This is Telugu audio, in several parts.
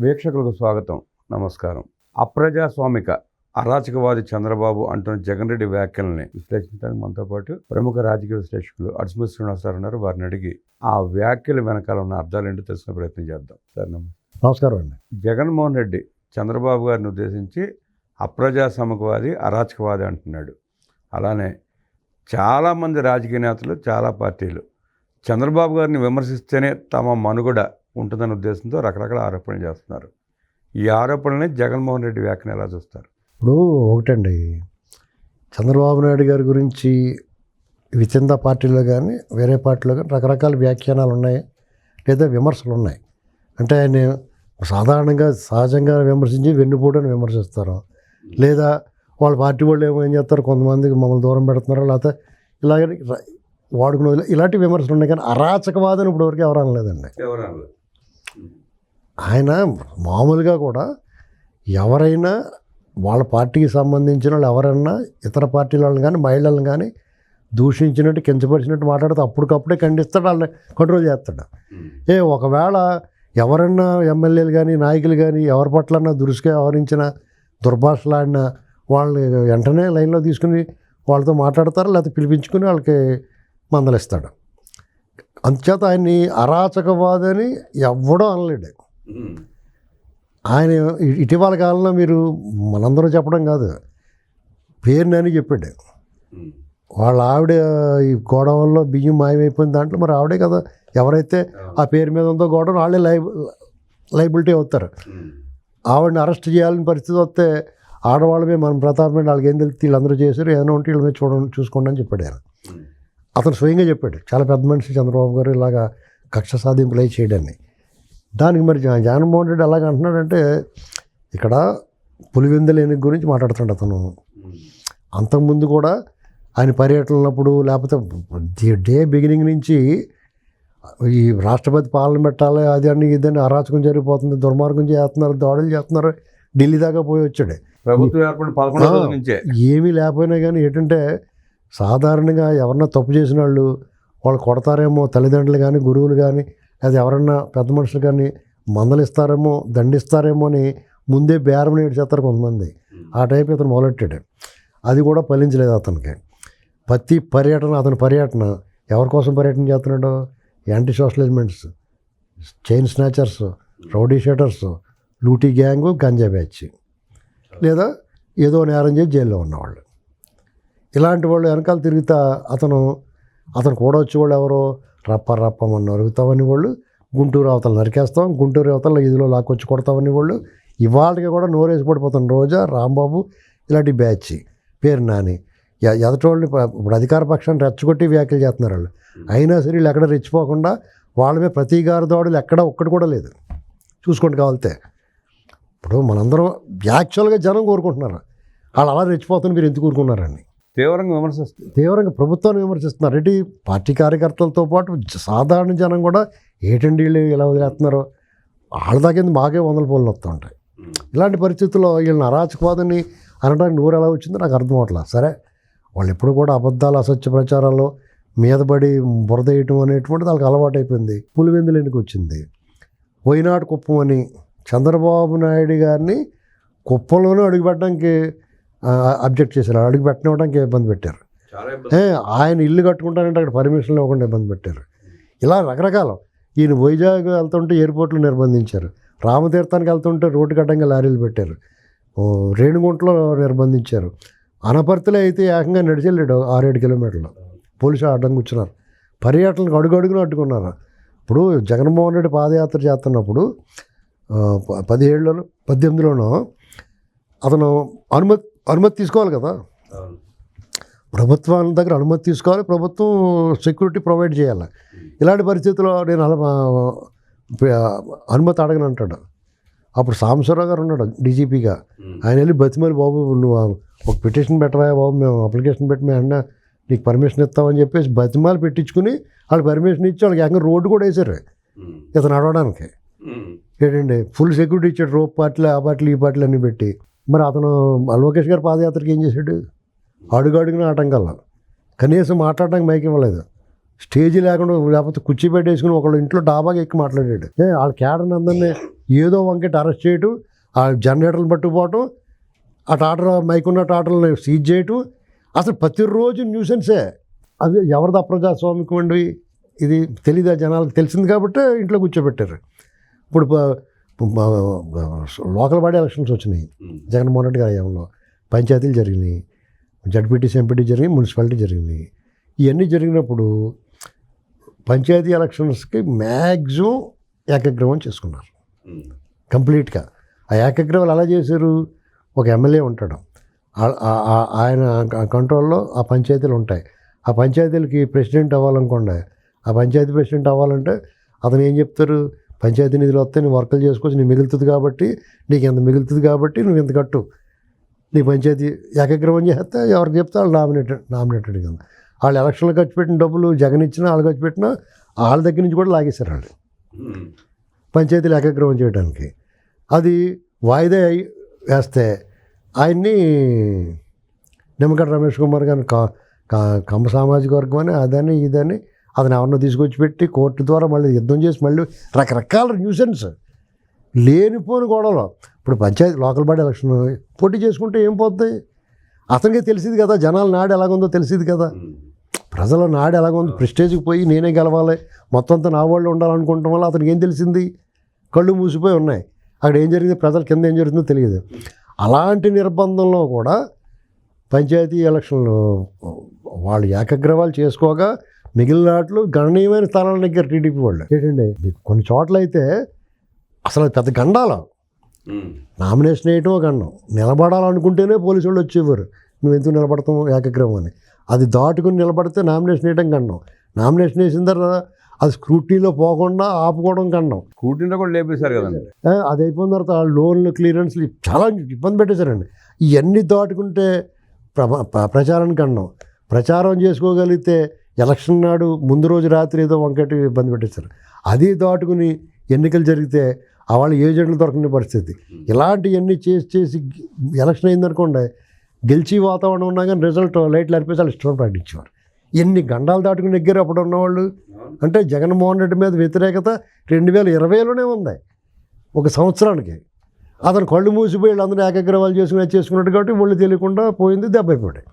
వీక్షకులకు స్వాగతం. నమస్కారం. అప్రజాస్వామిక అరాచకవాది చంద్రబాబు అంటున్న జగన్ రెడ్డి వ్యాఖ్యల్ని విశ్లేషించడానికి మనతో పాటు ప్రముఖ రాజకీయ విశ్లేషకులు అడుసుమతి శ్రీనివాసరావు ఉన్నారు. వారిని అడిగి ఆ వ్యాఖ్యల వెనకాల ఉన్న అర్థాలు ఏంటో తెలుసుకునే ప్రయత్నం చేద్దాం. సార్ నమస్కారం అండి. జగన్మోహన్ రెడ్డి చంద్రబాబు గారిని ఉద్దేశించి అప్రజాస్వామికవాది అరాచకవాది అంటున్నాడు. అలానే చాలామంది రాజకీయ నేతలు చాలా పార్టీలు చంద్రబాబు గారిని విమర్శిస్తేనే తమ మనుగడ ఉంటుందనే ఉద్దేశంతో రకరకాల ఆరోపణలు చేస్తున్నారు. ఈ ఆరోపణల్ని జగన్మోహన్ రెడ్డి వ్యాఖ్యను ఎలా చూస్తారు? ఇప్పుడు ఒకటండి. చంద్రబాబు నాయుడు గారి గురించి విచింద పార్టీలో కానీ వేరే పార్టీలో కానీ రకరకాల వ్యాఖ్యానాలు ఉన్నాయి లేదా విమర్శలు ఉన్నాయి. అంటే ఆయన సాధారణంగా సహజంగా విమర్శించి వెన్నుపోటుని విమర్శిస్తారు. లేదా వాళ్ళ పార్టీ వాళ్ళు ఏమో ఏం చేస్తారు కొంతమందికి మమ్మల్ని దూరం పెడుతున్నారు లేకపోతే ఇలాగే వాడుకునే ఇలాంటి విమర్శలు ఉన్నాయి కానీ అరాచకవాదం ఇప్పటివరకు ఎవరు అనలేదండి. ఆయన మామూలుగా కూడా ఎవరైనా వాళ్ళ పార్టీకి సంబంధించిన వాళ్ళు ఎవరైనా ఇతర పార్టీల వాళ్ళని కానీ మహిళలను కానీ దూషించినట్టు కించపరిచినట్టు మాట్లాడితే అప్పటికప్పుడే ఖండిస్తాడు వాళ్ళని కంట్రోల్ చేస్తాడు. ఏ ఒకవేళ ఎవరన్నా ఎమ్మెల్యేలు కానీ నాయకులు కానీ ఎవరి పట్లన్నా దురుసుగా వ్యవహరించిన దుర్భాషలాడినా వాళ్ళని వెంటనే లైన్లో తీసుకుని వాళ్ళతో మాట్లాడతారు లేకపోతే పిలిపించుకుని వాళ్ళకి మందలిస్తాడు. అందుచేత ఆయన్ని అరాచకవాదని ఎవడో అనలేడు. ఆయన ఇటీవల కాలంలో మీరు మనందరూ చెప్పడం కాదు. పేరునని చెప్పాడు. వాళ్ళ ఆవిడ ఈ గోడవల్లో బియ్యం మాయమైపోయిన దాంట్లో మరి ఆవిడే కదా. ఎవరైతే ఆ పేరు మీద ఉందో గోడవ వాళ్ళే లైబ్ లైబిలిటీ అవుతారు. ఆవిడని అరెస్ట్ చేయాలని పరిస్థితి వస్తే ఆడవాళ్ళమే మన ప్రతాపమే వాళ్ళకి ఏం తెలిసి వీళ్ళందరూ చేశారు. ఏదైనా ఉంటే వీళ్ళ మీద చూడండి చూసుకోండి అని చెప్పాడు ఆయన. అతను స్వయంగా చెప్పాడు. చాలా పెద్ద మనిషి చంద్రబాబు గారు ఇలాగా కక్ష సాధింపులు అయి చేయడాన్ని. దానికి మరి జగన్- జగన్మోహన్ రెడ్డి ఎలాగ అంటున్నాడంటే ఇక్కడ పులివెందుల ఎన్నిక గురించి మాట్లాడుతున్నాడు అతను. అంతకుముందు కూడా ఆయన పర్యటనలప్పుడు లేకపోతే డే- బిగినింగ్ నుంచి ఈ రాష్ట్రపతి పాలన పెట్టాలి అది అని ఇదని అరాచకం జరిగిపోతుంది దుర్మార్గం చేస్తున్నారు దాడులు చేస్తున్నారు ఢిల్లీ దాకా పోయి వచ్చాడు. ప్రభుత్వం ఏర్పడిన ఏమీ లేకపోయినా కానీ ఏంటంటే సాధారణంగా ఎవరన్నా తప్పు చేసిన వాళ్ళు వాళ్ళు కొడతారేమో తల్లిదండ్రులు కానీ గురువులు కానీ లేదా ఎవరన్నా పెద్ద మనుషులు కానీ మందలిస్తారేమో దండిస్తారేమో అని ముందే బేరం చేస్తారు కొంతమంది. ఆ టైప్ ఇతను మొదలెట్టాడు. అది కూడా ఫలించలేదు అతనికి. ప్రతి పర్యటన అతని పర్యటన ఎవరి కోసం పర్యటన చేస్తున్నాడు? Anti social elements chain snatchers rowdy sheeters లూటీ గ్యాంగు గంజా బ్యాచ్ లేదా ఏదో నేరం చేసి జైల్లో ఉన్నవాళ్ళు. ఇలాంటి వాళ్ళు వెనకాల తిరుగుతా అతను అతను కూడా వచ్చేవాళ్ళు ఎవరో రప్ప రప్పమని నరుగుతామని వాళ్ళు గుంటూరు అవతల నరికేస్తాం గుంటూరు అవతల ఇదిలో లాక్కొచ్చి కొడతామని వాళ్ళు ఇవాళకి కూడా నోరేసి పడిపోతాను రోజా రాంబాబు ఇలాంటి బ్యాచ్ పేరు నాని. ఎ- ఎదటోళ్ళని ఇప్పుడు అధికార పక్షాన్ని రెచ్చగొట్టి వ్యాఖ్యలు చేస్తున్నారు వాళ్ళు. అయినా సరే వీళ్ళు ఎక్కడ రెచ్చిపోకుండా వాళ్ళ మీద ప్రతీకార దాడులు ఎక్కడ ఒక్కటి కూడా లేదు. చూసుకోండి కావాలితే. ఇప్పుడు మనందరం యాక్చువల్గా జనం కోరుకుంటున్నారు. వాళ్ళు అలా రెచ్చిపోతున్నారు మీరు ఎందుకు కోరుకున్నారని. తీవ్రంగా విమర్శిస్తారు తీవ్రంగా ప్రభుత్వాన్ని విమర్శిస్తున్నారు. ఏంటి పార్టీ కార్యకర్తలతో పాటు సాధారణ జనం కూడా ఏటండి వీళ్ళు ఇలా వదిలేస్తున్నారో వాళ్ళ దాకా మాకే వందల పోలు వస్తూ ఉంటాయి ఇలాంటి పరిస్థితుల్లో వీళ్ళని అరాచకవాదని అనడానికి నూరు ఎలా వచ్చిందో నాకు అర్థం అవట్లేదు సరే వాళ్ళు ఎప్పుడు కూడా అబద్ధాలు అసత్య ప్రచారాలు మీదపడి బురద వేయటం అనేటువంటిది వాళ్ళకి అలవాటు అయిపోయింది పులివెందులు ఎన్నిక వచ్చింది? వైనాడు కుప్పం అని చంద్రబాబు నాయుడు గారిని కుప్పంలోనే అడుగుపెట్టడానికి అబ్జెక్ట్ చేశారు. అడుగు పెట్టనివ్వడానికి ఇబ్బంది పెట్టారు. ఆయన ఇల్లు కట్టుకుంటానంటే అక్కడ పర్మిషన్ ఇవ్వకుండా ఇబ్బంది పెట్టారు. ఇలా రకరకాల. ఈయన వైజాగ్ వెళ్తుంటే ఎయిర్పోర్ట్లో నిర్బంధించారు. రామతీర్థానికి వెళ్తుంటే రోడ్డు కట్టంగా లారీలు పెట్టారు. రేణిగుంటలో నిర్బంధించారు. అనపర్తిలో అయితే ఏకంగా నడిచెళ్ళాడు ఆరేడు కిలోమీటర్లు. పోలీసులు అడ్డం కూర్చున్నారు పర్యటనకు అడుగు అడుగున అడ్డుకున్నారు. ఇప్పుడు జగన్మోహన్ రెడ్డి పాదయాత్ర చేస్తున్నప్పుడు పదిహేడులోనో పద్దెనిమిదిలోనో అతను అనుమతి అనుమతి తీసుకోవాలి కదా? ప్రభుత్వం దగ్గర అనుమతి తీసుకోవాలి ప్రభుత్వం సెక్యూరిటీ ప్రొవైడ్ చేయాలి. ఇలాంటి పరిస్థితుల్లో నేను అనుమతి అడగను అంటాడు. అప్పుడు సాంబశివరావు గారు ఉన్నాడు డీజీపీగా. ఆయన వెళ్ళి బతిమలి బాబు నువ్వు ఒక పిటిషన్ పెట్టవా బాబు మేము అప్లికేషన్ పెట్టి మేము అన్న నీకు పర్మిషన్ ఇస్తామని చెప్పేసి బతిమాలు పెట్టించుకుని వాళ్ళు పర్మిషన్ ఇచ్చి వాళ్ళకి ఏకంగా రోడ్డు కూడా వేశారు. ఇతను నడవడానికి. ఏంటండి? ఫుల్ సెక్యూరిటీ ఇచ్చాడు రోప్ పార్టీలు ఆ పార్టీలు ఈ పార్టీలు అన్నీ పెట్టి. మరి అతను లోకేష్ గారు పాదయాత్రకి ఏం చేశాడు? అడుగడుగున ఆటంకాల కనీసం మాట్లాడడానికి మైక్ ఇవ్వలేదు. స్టేజ్ లేకుండా లేకపోతే కుర్చీ పెట్టేసుకుని ఒకళ్ళు ఇంట్లో డాబాగా ఎక్కి మాట్లాడాడు. ఏ వాళ్ళ క్యాడర్ని అందరినీ ఏదో వంకెట్ అరెస్ట్ చేయటం ఆ జనరేటర్లు పట్టుకుపోవటం ఆ టాటర్ మైక్ ఉన్న టాటర్లను సీజ్ చేయటం అసలు ప్రతిరోజు న్యూసెన్సే. అది ఎవరిది అప్రజాస్వామికం అండి ఇది? తెలియదా జనాలకు? తెలిసింది కాబట్టి ఇంట్లో కూర్చోబెట్టారు. ఇప్పుడు లోకల్ బాడీ ఎలక్షన్స్ వచ్చినాయి. జగన్మోహన్ రెడ్డి గారి హయాంలో పంచాయతీలు జరిగినాయి. జడ్పీటీసీ ఎంపీటీ జరిగినాయి మున్సిపాలిటీ జరిగినాయి. ఇవన్నీ జరిగినప్పుడు పంచాయతీ ఎలక్షన్స్కి మ్యాక్సిమం ఏకగ్రహం చేసుకున్నారు. కంప్లీట్గా. ఆ ఏకగ్రహాలు ఎలా చేశారు? ఒక ఎమ్మెల్యే ఉంటాడు. ఆయన కంట్రోల్లో ఆ పంచాయతీలు ఉంటాయి. ఆ పంచాయతీలకి ప్రెసిడెంట్ అవ్వాలనుకోండి ఆ పంచాయతీ ప్రెసిడెంట్ అవ్వాలంటే అతను ఏం చెప్తారు? పంచాయతీ నిధులు వస్తే నువ్వు వర్కులు చేసుకోవచ్చు నీకు మిగులుతుంది కాబట్టి నీకు ఎంత మిగులుతుంది కాబట్టి నువ్వు ఎంత కట్టు. నీ పంచాయతీ ఏకగ్రహం చేస్తే ఎవరికి చెప్తే వాళ్ళు నామినేటెడ్ నామినేటెడ్ కదా. వాళ్ళు ఎలక్షన్లు ఖర్చు పెట్టిన డబ్బులు జగన్ ఇచ్చినా వాళ్ళు ఖర్చు పెట్టినా వాళ్ళ దగ్గర నుంచి కూడా లాగేశారు వాళ్ళు. పంచాయతీలు ఏకగ్రహం చేయడానికి. అది వాయిదా వేస్తే ఆయన్ని నిమ్మగడ్డ రమేష్ కుమార్ గారిని కా కా- కమ్మ సామాజిక వర్గం అని అదని ఇదని అతను ఎవరినో తీసుకొచ్చి పెట్టి కోర్టు ద్వారా మళ్ళీ యుద్ధం చేసి మళ్ళీ రకరకాల న్యూసెన్స్ లేనిపోని గొడవలు. ఇప్పుడు పంచాయతీ లోకల్ బాడీ ఎలక్షన్ పోటీ చేసుకుంటే ఏం పోతుంది అతనికే తెలిసింది కదా జనాల నాడు ఎలాగుందో తెలిసింది కదా. ప్రజల నాడు ఎలాగుందో? ప్రెస్టేజ్కి పోయి నేనే గెలవాలి. మొత్తం అంతా నా వాళ్ళు ఉండాలనుకుంటాం వల్ల అతనికి ఏం తెలిసింది? కళ్ళు మూసిపోయి ఉన్నాయి. అక్కడ ఏం జరిగింది? ప్రజల కింద ఏం జరుగుతుందో తెలియదు. అలాంటి నిర్బంధంలో కూడా పంచాయతీ ఎలక్షన్లు వాళ్ళు ఏకగ్రవాలు చేసుకోగా మిగిలిన వాటిలో గణనీయమైన స్థానాల దగ్గర టీడీపీ వాళ్ళు. ఏంటండి? మీకు కొన్ని చోట్ల అయితే అసలు పెద్ద గండాలు. నామినేషన్ వేయటం గండం. నిలబడాలనుకుంటేనే పోలీసు వాళ్ళు వచ్చేవారు నువ్వు ఎందుకు నిలబడతావు ఏకగ్రహం అని. అది దాటుకుని నిలబడితే నామినేషన్ వేయటం గండం. నామినేషన్ వేసిన తర్వాత అది స్క్రూటీలో పోకుండా ఆపుకోవడం గండం. కూటింట్లో కూడా లేపేశారు కదండి. అది అయిపోయిన తర్వాత లోన్లు క్లియరెన్స్లు చాలా ఇబ్బంది పెట్టేశారండి. ఇవన్నీ దాటుకుంటే ప్రచారానికి అన్నాం ప్రచారం చేసుకోగలిగితే ఎలక్షన్ నాడు ముందు రోజు రాత్రి ఏదో వంకటి ఇబ్బంది పెట్టేశారు. అది దాటుకుని ఎన్నికలు జరిగితే ఆ వాళ్ళ ఏజెంట్లు దొరకని పరిస్థితి. ఇలాంటివన్నీ చేసి చేసి ఎలక్షన్ అయిందనుకోండి గెలిచి వాతావరణం ఉన్నా కానీ రిజల్ట్ లైట్లు అనిపేసి వాళ్ళు ఇష్టం ప్రకటించేవారు. ఎన్ని గండాలు దాటుకుని నెగ్గారు అప్పుడు ఉన్నవాళ్ళు? అంటే జగన్మోహన్ రెడ్డి మీద వ్యతిరేకత రెండు వేల ఇరవైలోనే ఉంది. ఒక సంవత్సరానికి. అతను కళ్ళు మూసిపోయి వీళ్ళందరూ ఏకగ్రవాలు చేసుకుని అది చేసుకున్నాడు కాబట్టి వాళ్ళు తెలియకుండా పోయింది దెబ్బ అయిపోయాడు.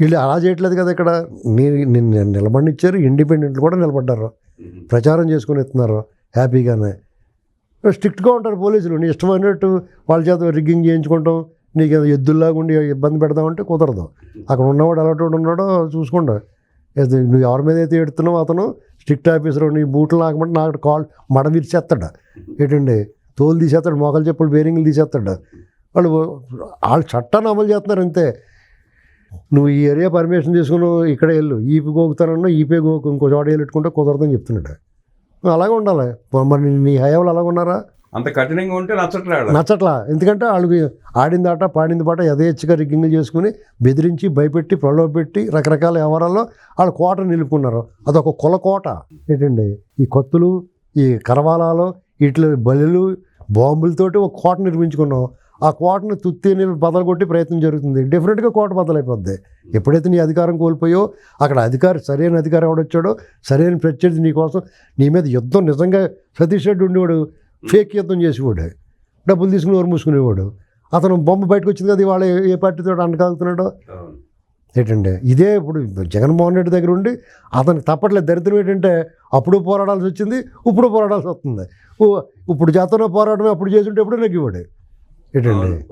వీళ్ళు అలా చేయట్లేదు కదా ఇక్కడ. నీ నిన్ను నిలబడినిచ్చారు ఇండిపెండెంట్లు కూడా నిలబడ్డారు. ప్రచారం చేసుకుని ఎత్తున్నారు హ్యాపీగానే. స్ట్రిక్ట్గా ఉంటారు పోలీసులు నీ ఇష్టమైనట్టు వాళ్ళ చేత రిగ్గింగ్ చేయించుకుంటాం నీకు ఏదో ఎద్దుల్లాగా ఉండి ఇబ్బంది పెడదామంటే కుదరదు. అక్కడ ఉన్నవాడు అలాంటి వాడు ఉన్నాడో చూసుకోండి. నువ్వు ఎవరి మీద అయితే ఎడుతున్నావు అతను స్ట్రిక్ట్ ఆఫీసర్ నీ బూట్లు నాకమంటే నాకు కాల్ మడ విరిచేస్తాడు. ఏంటండి? తోలు తీసేస్తాడు మోకాలు చెప్పులు బేరింగ్లు తీసేస్తాడు. వాళ్ళు వాళ్ళు చట్టాన్ని అమలు చేస్తున్నారు అంతే. నువ్వు ఈ ఏరియా పర్మిషన్ తీసుకుని ఇక్కడే వెళ్ళు. ఈపీ గోకుతానన్నా ఈపీ గోకు ఇంకో చోట వెళ్ళెట్టుకుంటే కుదరదని చెప్తున్నాడు. అలాగే ఉండాలి. మరి నీ హయావులు అలాగ ఉన్నారా? అంత కఠినంగా ఉంటే నచ్చట్లేదు నచ్చట్లా. ఎందుకంటే వాళ్ళకి ఆడింది ఆట పాడింది పాట యథేచ్ఛగా రిగ్గింగ్లు చేసుకుని బెదిరించి భయపెట్టి ప్రలోభపెట్టి రకరకాల వ్యవహారాల్లో వాళ్ళు కోట నిలుపుకున్నారు. అదొక కుల కోట. ఏంటండి? ఈ కత్తులు ఈ కరవాలాలు వీటిలో బలులు బాంబులతోటి ఒక కోట నిర్మించుకున్నాం. ఆ కోటను తుత్తి బదలు కొట్టి ప్రయత్నం జరుగుతుంది. డెఫినెట్గా కోట బదలైపోద్ది ఎప్పుడైతే నీ అధికారం కోల్పోయో అక్కడ అధికారి సరైన అధికారి ఎవడొచ్చాడో సరైన ప్రత్యర్థి నీ కోసం నీ మీద యుద్ధం నిజంగా సతీష్ రెడ్డి ఉండేవాడు ఫేక్ యుద్ధం చేసేవాడు డబ్బులు తీసుకుని ఎవరు మూసుకునేవాడు. అతను బొమ్మ బయటకు వచ్చింది కదా ఇవాళ ఏ- పార్టీతో అంటకాగుతున్నాడో ఏంటంటే ఇదే ఇప్పుడు జగన్మోహన్ రెడ్డి దగ్గర ఉండి అతనికి తప్పట్లేదు. దరిద్రం ఏంటంటే అప్పుడు పోరాడాల్సి వచ్చింది ఇప్పుడు పోరాడాల్సి వస్తుంది. ఇప్పుడు చేతన పోరాటమే అప్పుడు చేస్తుంటే ఎప్పుడు నెగ్గివాడు? ఏంటండి?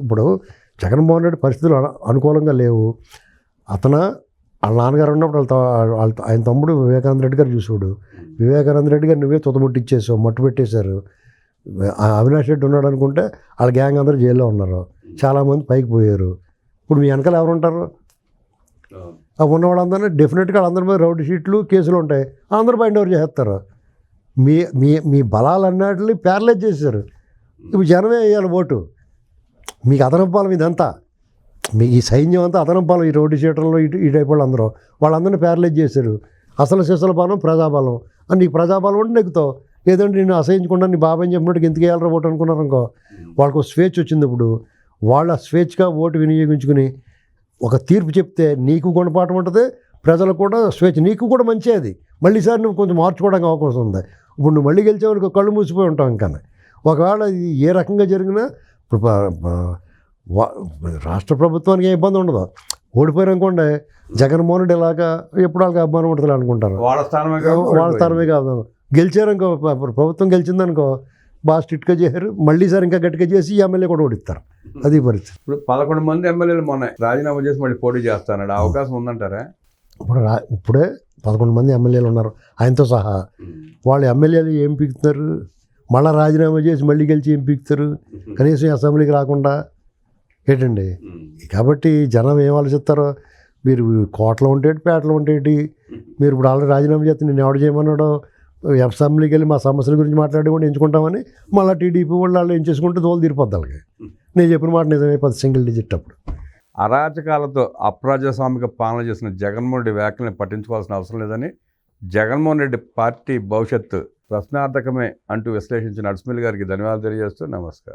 ఇప్పుడు జగన్మోహన్ రెడ్డి పరిస్థితులు అను- అనుకూలంగా లేవు. అతను వాళ్ళ నాన్నగారు ఉన్నప్పుడు వాళ్ళ వాళ్ళ ఆయన తమ్ముడు వివేకానంద రెడ్డి గారు చూసాడు వివేకానంద రెడ్డి గారు నువ్వే తుతముట్టిచ్చేసావు మట్టు పెట్టేశారు. అవినాష్ రెడ్డి ఉన్నాడు అనుకుంటే వాళ్ళ గ్యాంగ్ అందరూ జైల్లో ఉన్నారు. చాలామంది పైకి పోయారు. ఇప్పుడు మీ వెనకాల ఎవరు ఉంటారు? ఆ ఉన్న వాళ్ళందరినీ డెఫినెట్గా వాళ్ళందరి మీద రౌడ్ షీట్లు కేసులు ఉంటాయి. అందరూ బయట ఎవరు చేస్తారు మీ మీ మీ బలాలన్నిటిని ప్యారలైజ్ చేశారు. ఇప్పుడు జనమే వేయాలి ఓటు. మీకు అదనం ఇదంతా. మీ ఈ సైన్యం అంతా అదనం ఈ రోడ్డు చేయడంలో ఇటు ఈ అయిపోయి అందరూ వాళ్ళందరినీ ప్యారలైజ్ చేశారు. అసలు శిశుల బలం ప్రజాబలం అని నీకు ప్రజాబలం ఉంటే నెక్కుతావు లేదంటే నేను అసహించకుండా నీ బాబాయ్ చెప్పినట్టుగా ఎందుకు వేయాలరా ఓటు అనుకున్నారు అనుకో. వాళ్ళకు స్వేచ్ఛ వచ్చింది ఇప్పుడు. వాళ్ళ స్వేచ్ఛగా ఓటు వినియోగించుకుని ఒక తీర్పు చెప్తే నీకు గుణపాఠం ఉంటుంది ప్రజలకు కూడా స్వేచ్ఛ. నీకు కూడా మంచి అది. మళ్ళీ సార్ నువ్వు కొంచెం మార్చుకోవడానికి అవకాశం ఉంది. ఇప్పుడు నువ్వు మళ్ళీ గెలిచేవాడికి కళ్ళు మూసిపోయి ఉంటావు ఇంకా ఒకవేళ ఇది ఏ రకంగా జరిగినా ఇప్పుడు రాష్ట్ర ప్రభుత్వానికి ఏ ఇబ్బంది ఉండదు. ఓడిపోయారు అనుకోండి జగన్మోహన్ రెడ్డి ఇలాగా ఎప్పుడు వాళ్ళకి అభిమానం ఉంటుంది అనుకుంటారు. వాళ్ళ స్థానమే వాళ్ళ తరమే కాదు. ప్రభుత్వం ప్రభుత్వం గెలిచిందనుకో బాగా స్ట్రిక్ట్గా చేశారు మళ్ళీ సార్ ఇంకా గట్టిగా చేసి ఈ ఎమ్మెల్యే కూడా ఓడిస్తారు. అది పరిస్థితి. ఇప్పుడు పదకొండు మంది ఎమ్మెల్యేలు మొన్న రాజీనామా చేసి మళ్ళీ పోటీ చేస్తాడు ఆ అవకాశం ఉందంటారా? ఇప్పుడు రా ఇప్పుడే పదకొండు మంది ఎమ్మెల్యేలు ఉన్నారు. ఆయనతో సహా వాళ్ళు ఎమ్మెల్యేలు ఏం పీకుతున్నారు? మళ్ళీ రాజీనామా చేసి మళ్ళీ గెలిచి ఏం పీకుతారు కనీసం అసెంబ్లీకి రాకుండా. ఏంటండి? కాబట్టి జనం ఏం ఆలోచిస్తారో? మీరు కోటలో ఉంటేటి పేటలో ఉంటేటి మీరు ఇప్పుడు ఆల్రెడీ రాజీనామా చేస్తే నేను ఎవడు చేయమన్నాడో? అసెంబ్లీకి వెళ్ళి మా సమస్యల గురించి మాట్లాడి కూడా ఎంచుకుంటామని మళ్ళీ టీడీపీ వాళ్ళు వాళ్ళు ఎంచేసుకుంటే తోలు తీరిపోద్ది వాళ్ళకి. నేను చెప్పిన మాట నిజమే పది సింగిల్ డిజిట్ అప్పుడు. అరాచకాలతో అప్రజాస్వామిక పాలన చేసిన జగన్మోహన్ రెడ్డి వ్యాఖ్యలను పట్టించుకోవాల్సిన అవసరం లేదని జగన్మోహన్ రెడ్డి పార్టీ భవిష్యత్తు ప్రశ్నార్థకమే అంటూ విశ్లేషించిన అడ్స్మిల్ గారికి ధన్యవాదాలు తెలియజేస్తూ నమస్కారం.